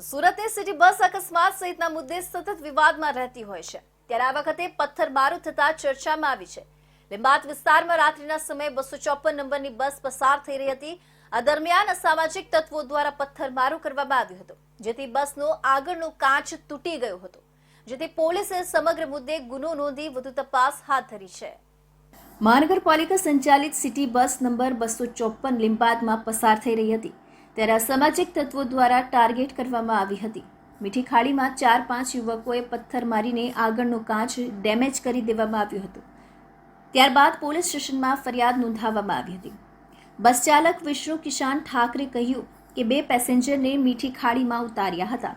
સુરતે city bus અકસ્માત સહિતના મુદ્દે સતત વિવાદમાં રહેતી હોય છે. ત્યારે આ વખતે પથ્થરમારો થતા ચર્ચામાં આવી છે. લીંબાત વિસ્તારમાં રાત્રિના સમયે બસો ચોપન નંબરની બસ પસાર થઈ રહી હતી. આ દરમિયાન અસામાજિક તત્વો દ્વારા પથ્થરમારો કરવામાં આવ્યો હતો, જેથી બસનો આગળનો કાચ તૂટી ગયો હતો. જેથી પોલીસે સમગ્ર મુદ્દે ગુનો નોંધી વધુ તપાસ હાથ ધરી છે. મહાનગરપાલિકા સંચાલિત સિટી બસ નંબર બસો ચોપન લીંબાદમાં પસાર થઈ રહી હતી. ત્યારે અસામાજિક તત્વો દ્વારા ટાર્ગેટ કરવામાં આવી હતી. મીઠી ખાડીમાં ચાર પાંચ યુવકોએ પથ્થર મારીને આગળનો કાચ ડેમેજ કરી દેવામાં આવ્યો હતો. ત્યારબાદ પોલીસ સ્ટેશનમાં ફરિયાદ નોંધાવવામાં આવી હતી. બસ ચાલક વિષ્ણુ કિશાન ઠાકરે કહ્યું કે બે પેસેન્જરને મીઠી ખાડીમાં ઉતાર્યા હતા.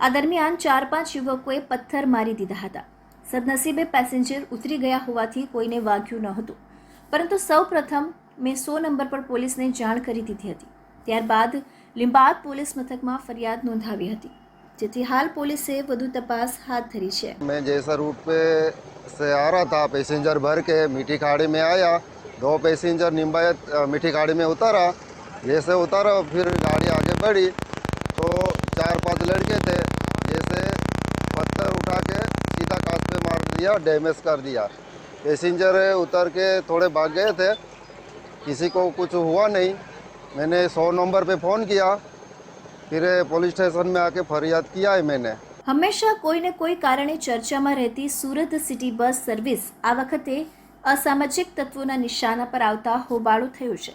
આ દરમિયાન ચાર પાંચ યુવકોએ પથ્થર મારી દીધા હતા. સદનસીબે પેસેન્જર ઉતરી ગયા હોવાથી કોઈને વાગ્યું ન હતું. પરંતુ સૌ પ્રથમ મેં સો નંબર પર પોલીસને જાણ કરી દીધી હતી. ત્યારબાદ લીંબાદ પોલીસ મથકમાં ફરિયાદ નોંધાવી હતી જેથી હાલ પોલીસે વધુ તપાસ હાથ ધરી છે मैं जैसा रूट पे से आ रहा था पैसेंजर भर के मीठी खाड़ी में आया दो पैसेंजर निम्बायत अ, मीठी खाड़ी में उतारा जैसे उतारा फिर गाड़ी आगे बढ़ी तो चार पांच लड़के थे जैसे पत्थर उठा के सीधा कांच पे मार दिया डैमेज कर दिया पैसेंजर उतर के थोड़े भाग गए थे किसी को कुछ हुआ नहीं मैंने सौ नंबर पे फ़ोन किया फिर पुलिस स्टेशन में आके फरियाद किया है मैंने હંમેશા કોઈને કોઈ કારણે ચર્ચામાં રહેતી સુરત સિટી બસ સર્વિસ આ વખતે અસામાજિક તત્વોના નિશાના પર આવતા હોબાળો થયો છે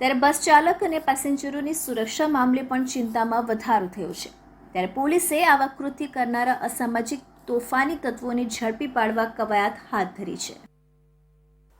ત્યારે બસ ચાલક અને પેસેન્જરોની સુરક્ષા મામલે પણ ચિંતામાં વધારો થયો છે ત્યારે પોલીસે આવા કૃત્ય કરનારા અસામાજિક તોફાની તત્વોને ઝડપી પાડવા કવાયત હાથ ધરી છે